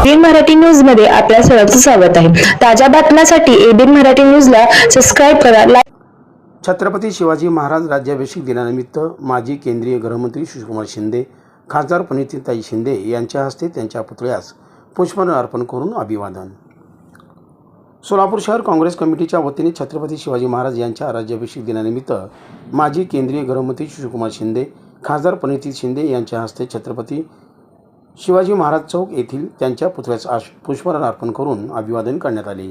ABN Marathi न्यूजमध्ये आपल्या सर्वांचं स्वागत आहे. ताज्या बातम्यांसाठी एबीएन मराठी न्यूजला सबस्क्राईब करा लाईक छत्रपती शिवाजी महाराज राज्याभिषेक दिनानिमित्त माजी केंद्रीय गृहमंत्री सुशीलकुमार शिंदे खासदार पुनीतीताई शिंदे यांच्या हस्ते त्यांच्या पुतळ्यास पुष्पहार अर्पण करून अभिवादन. सोलापूर शहर काँग्रेस कमिटीच्या वतीने छत्रपती शिवाजी महाराज यांच्या राज्याभिषेक दिनानिमित्त माजी केंद्रीय गृहमंत्री सुशीलकुमार शिंदे खासदार पुनीती शिंदे यांच्या हस्ते छत्रपती शिवाजी महाराज चौक येथील त्यांच्या पुतळ्यास आश पुष्पहार अर्पण करून अभिवादन करण्यात आले.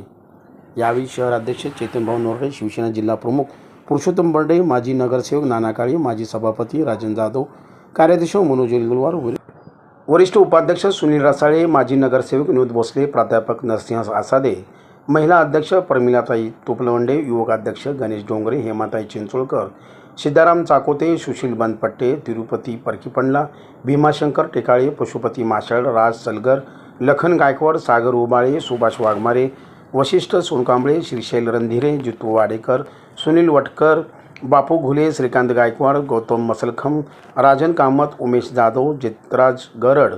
यावेळी शहर अध्यक्ष चेतनभाऊ नोरडे शिवसेना जिल्हा प्रमुख पुरुषोत्तम बर्डे माजी नगरसेवक नाना काळे माजी सभापती राजन जाधव कार्याध्यक्ष मनोज येलगुलवार वरिष्ठ उपाध्यक्ष सुनील रसाळे माजी नगरसेवक विनोद भोसले प्राध्यापक नरसिंह आसादे महिला अध्यक्ष प्रमिलाताई तुपलवंडे युवक अध्यक्ष गणेश डोंगरे हेमाताई चिंचोळकर सिद्धाराम चाकोते सुशील बनपट्टे तिरुपती परकीपंडला भीमाशंकर टेकाळे पशुपती माशाळ राज सलगर लखन गायकवाड सागर उबाळे सुभाष वाघमारे वशिष्ठ सोनकांबळे श्रीशैल रणधिरे जितू वाडेकर सुनील वटकर बापू घुले श्रीकांत गायकवाड गौतम मसलखम राजन कामत उमेश जाधव जितराज गरड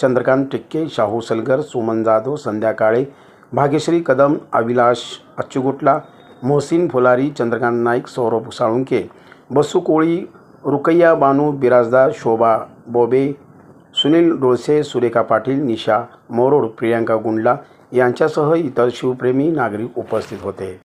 चंद्रकांत टिक्के शाहू सलगर सुमन जाधव संध्या काळे भाग्यश्री कदम अविलाश अच्चुगुटला मोहसिन फुलारी चंद्रकांत नाईक सौरभ साळुंके बसू कोळी रुकैया बानू बिराजदार शोभा बोबे सुनील डोळसे सुरेखा पाटील निशा मोरोड प्रियांका गुंडला यांच्यासह इतर शिवप्रेमी नागरिक उपस्थित होते.